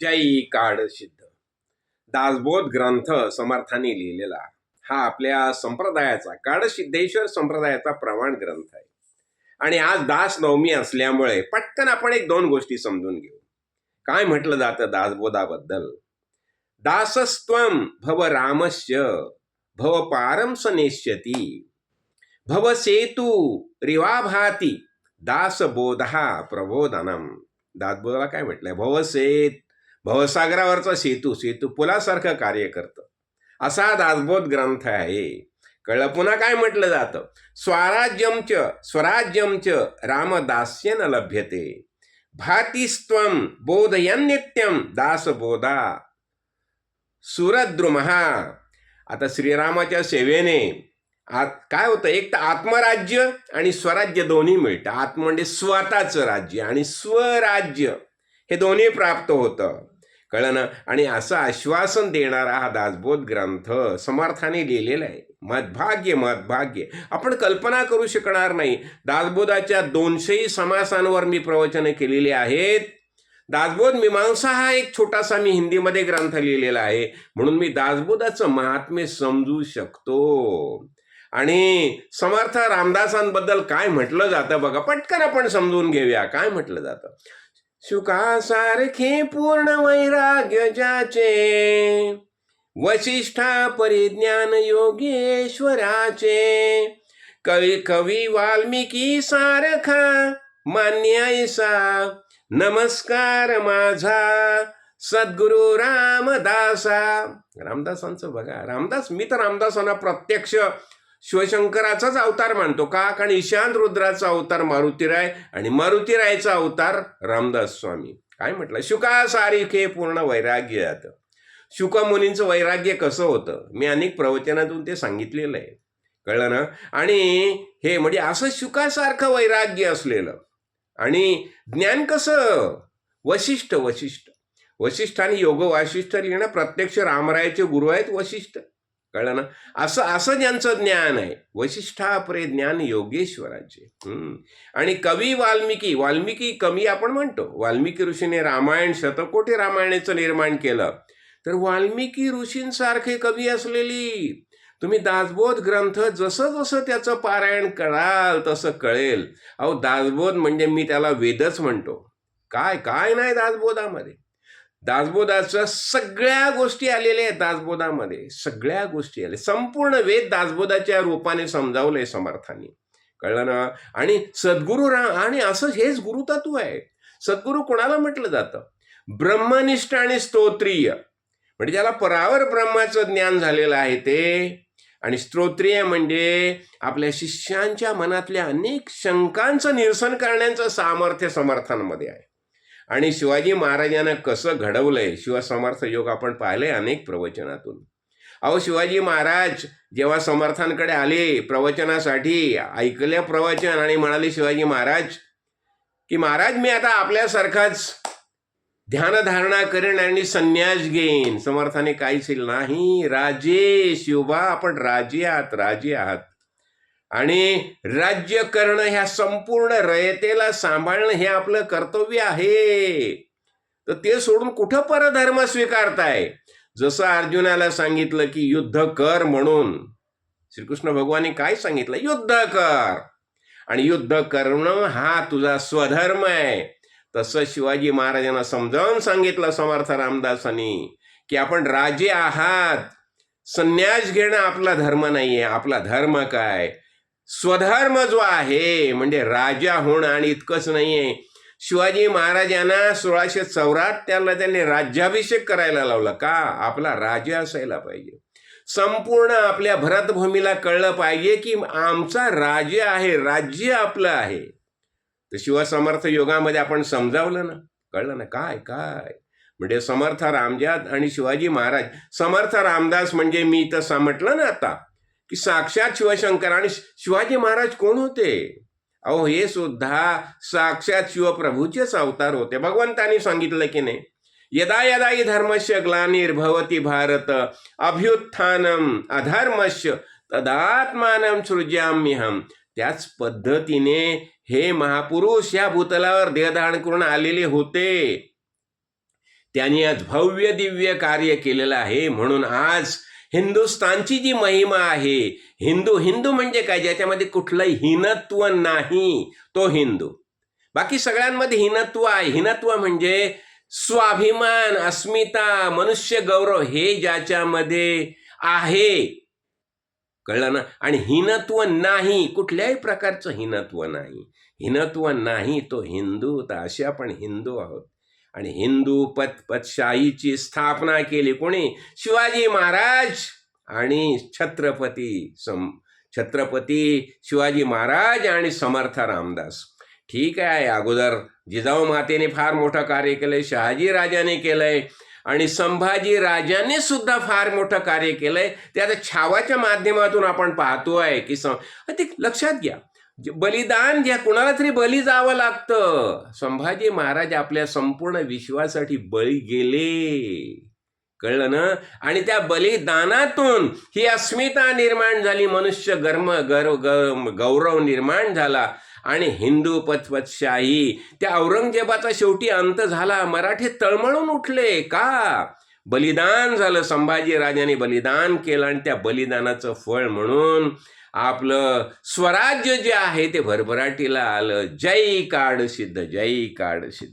जय काळ सिद्ध. दासबोध ग्रंथ समर्थाने लिहिलेला हा आपल्या संप्रदायाचा काळसिद्धेश्वर संप्रदायाचा प्रमाण ग्रंथ आहे. आणि आज दास नवमी असल्यामुळे पटकन आपण एक दोन गोष्टी समजून घेऊ. काय म्हटलं जातं दासबोधाबद्दल? दासस्त्वम भव रामस्य भव पारम सनेश्यती भव सेतू रिवाभाती दासबोधा प्रबोधनम. दासबोधाला काय म्हटलंय? भवसेत भवसागरावरचा सेतू सेतू पुलासारखं कार्य करतं. असा दासबोध ग्रंथ आहे. कळलं? पुन्हा काय म्हटलं जातं? स्वराज्यंच स्वराज्यंच रामदास्यन लभ्यते. भातीस्त्वम बोधयन नित्यम दासबोधा. सुरद्रुमहा आता श्रीरामाच्या सेवेने आत काय होतं? एक तर आत्मराज्य आणि स्वराज्य दोन्ही मिळतं. आत्म म्हणजे स्वतःचं राज्य आणि स्वराज्य हे दोन्ही प्राप्त होतं. कळलं ना? आणि असं आश्वासन देणारा हा दासबोध ग्रंथ समर्थाने लिहिलेला आहे. मदभाग्य मदभाग्य. आपण कल्पना करू शकणार नाही. दासबोधाच्या दोनशेही समासांवर मी प्रवचनं केलेली आहेत. दासबोध मीमांसा हा एक छोटासा मी हिंदीमध्ये ग्रंथ लिहिलेला आहे. म्हणून मी दासबोधाचं महात्म्य समजू शकतो. आणि समर्थ रामदासांबद्दल काय म्हटलं जातं बघा. पटकन आपण समजून घेऊया. काय म्हटलं जातं? शुकासारखे पूर्ण वैराग्य ज्याचे वशिष्ठा परिज्ञान योगेश्वराचे कवी कवी वाल्मिकी सारखा मान्य ऐसा. नमस्कार माझा सद्गुरु रामदासा. रामदासांचं बघा रामदास मी तर रामदासांना प्रत्यक्ष शिवशंकराचाच अवतार मानतो का? कारण ईशान रुद्राचा अवतार मारुतीराय आणि मारुतीरायचा अवतार रामदास स्वामी. काय म्हटलं? शुका सारिखे पूर्ण वैराग्य यात शुकमुनींचं वैराग्य कसं होतं? मी अनेक प्रवचनातून ते सांगितलेलं आहे. कळलं ना? आणि हे म्हणजे असं शुकासारखं वैराग्य असलेलं. आणि ज्ञान कसं? वशिष्ठ वशिष्ठ. वशिष्ठ आणि योग वाशिष्ठ लिहिणं प्रत्यक्ष रामरायाचे गुरु आहेत वशिष्ठ. कळलं ना? असं असं ज्यांचं ज्ञान आहे. वशिष्ठापरे ज्ञान योगेश्वराचे. हम्म. आणि कवी वाल्मिकी वाल्मिकी कवी आपण म्हणतो. वाल्मिकी ऋषीने रामायण शतकोटी रामायणाचं निर्माण केलं. तर वाल्मिकी ऋषींसारखे कवी असलेली तुम्ही दासबोध ग्रंथ जसं जसं त्याचं पारायण कराल तसं कळेल. अहो दासबोध म्हणजे मी त्याला वेदच म्हणतो. काय काय नाही दासबोधामध्ये. दासबोधाचं सगळ्या गोष्टी आलेल्या आहेत दासबोधामध्ये. सगळ्या गोष्टी आल्या संपूर्ण वेद दासबोधाच्या रूपाने समजावलंय समर्थांनी. कळलं ना? आणि सद्गुरू रा आणि असं हेच गुरुतत्व आहे. सद्गुरू कोणाला म्हटलं जातं? ब्रह्मनिष्ठ आणि स्तोत्रीय. म्हणजे ज्याला परावर ब्रह्माचं ज्ञान झालेलं आहे ते. आणि स्तोत्रीय म्हणजे आपल्या शिष्यांच्या मनातल्या अनेक शंकांचं निरसन करण्याचं सामर्थ्य समर्थांमध्ये आहे. आणि शिवाजी महाराजांना कसं घडवलंय शिवसमर्थ योग आपण पाहिलंय अनेक प्रवचनातून. अहो शिवाजी महाराज जेव्हा समर्थांकडे आले प्रवचनासाठी ऐकले प्रवचन आणि म्हणाले शिवाजी महाराज की महाराज मी आता आपल्यासारखाच ध्यानधारणा करेन आणि संन्यास घेईन. समर्थाने काहीच नाही. राजे शिवबा आपण राजे आहात राजे आहात. आणि राज्य करणं ह्या संपूर्ण रयतेला सांभाळणं हे आपलं कर्तव्य आहे. तर ते सोडून कुठं परधर्म स्वीकारताय? जसं अर्जुनाला सांगितलं की युद्ध कर म्हणून. श्रीकृष्ण भगवानी काय सांगितलं? युद्ध कर. आणि युद्ध करणं हा तुझा स्वधर्म आहे. तसं शिवाजी महाराजांना समजावून सांगितलं समर्थ रामदासांनी की आपण राजे आहात. संन्यास घेणं आपला धर्म नाही आहे आपला धर्म काय? स्वधर्म जो आहे म्हणजे राजा होणं आणि इतकंच नाही आहे शिवाजी महाराजांना सोळाशे चौऱ्याहत्तरला त्यांनी राज्याभिषेक करायला लावला. का? आपला राजा असायला पाहिजे. संपूर्ण आपल्या भरतभूमीला कळलं पाहिजे की आमचा राजा आहे राज्य आपलं आहे. तर शिवसमर्थ योगामध्ये आपण समजावलं ना? कळलं ना? काय काय? म्हणजे समर्थ रामजात आणि शिवाजी महाराज. समर्थ रामदास म्हणजे मी तसा म्हटलं ना आता. की साक्षात शिवशंकर आणि शिवाजी महाराज कोण होते? अहो हे सुद्धा साक्षात शिवप्रभूचेच अवतार होते. भगवंतानी सांगितलं की नाही? यदा यदा ही धर्मस्य ग्लानिर्भवती भारत अभ्युत्थानम अधर्मस्य तदात्मानं सृजाम्यहम त्याच पद्धतीने हे महापुरुष या भूतलावर देहधारण करून आलेले होते. त्यांनी आज भव्य दिव्य कार्य केलेलं आहे. म्हणून आज हिंदुस्थानची जी महिमा आहे हिंदू हिंदू म्हणजे काय? ज्याच्यामध्ये कुठलंही हिनत्व नाही तो हिंदू. बाकी सगळ्यांमध्ये हिनत्व आहे. हिनत्व म्हणजे स्वाभिमान अस्मिता मनुष्य गौरव हे ज्याच्यामध्ये आहे. कळलं ना? आणि हिनत्व नाही. कुठल्याही प्रकारचं हिनत्व नाही. हिनत्व नाही तो हिंदू. तर असे आपण हिंदू आहोत. आणि हिंदू पतपतशाहीची स्थापना केली. कोणी? शिवाजी महाराज आणि छत्रपती सम छत्रपती शिवाजी महाराज आणि समर्थ रामदास. ठीक आहे अगोदर जिजाऊ मातेने फार मोठं कार्य केलंय शहाजी राजाने केलंय आणि संभाजी राजाने सुद्धा फार मोठं कार्य केलंय. ते आता छावाच्या माध्यमातून आपण पाहतो आहे की सं ते लक्षात घ्या. बलिदान घ्या कुणाला तरी बली जावं लागतं. संभाजी महाराज आपल्या संपूर्ण विश्वासाठी बळी गेले. कळलं ना? आणि त्या बलिदानातून ही अस्मिता निर्माण झाली मनुष्य गर्म गर्व गौरव निर्माण झाला. आणि हिंदू पथपथशाही त्या औरंगजेबाचा शेवटी अंत झाला. मराठी तळमळून उठले. का? बलिदान झालं. संभाजी राजाने बलिदान केलं आणि त्या बलिदानाचं फळ म्हणून आपलं स्वराज्य जे आहे ते भरभराटीला आलं. जय काड सिद्ध जय काड सिद्ध.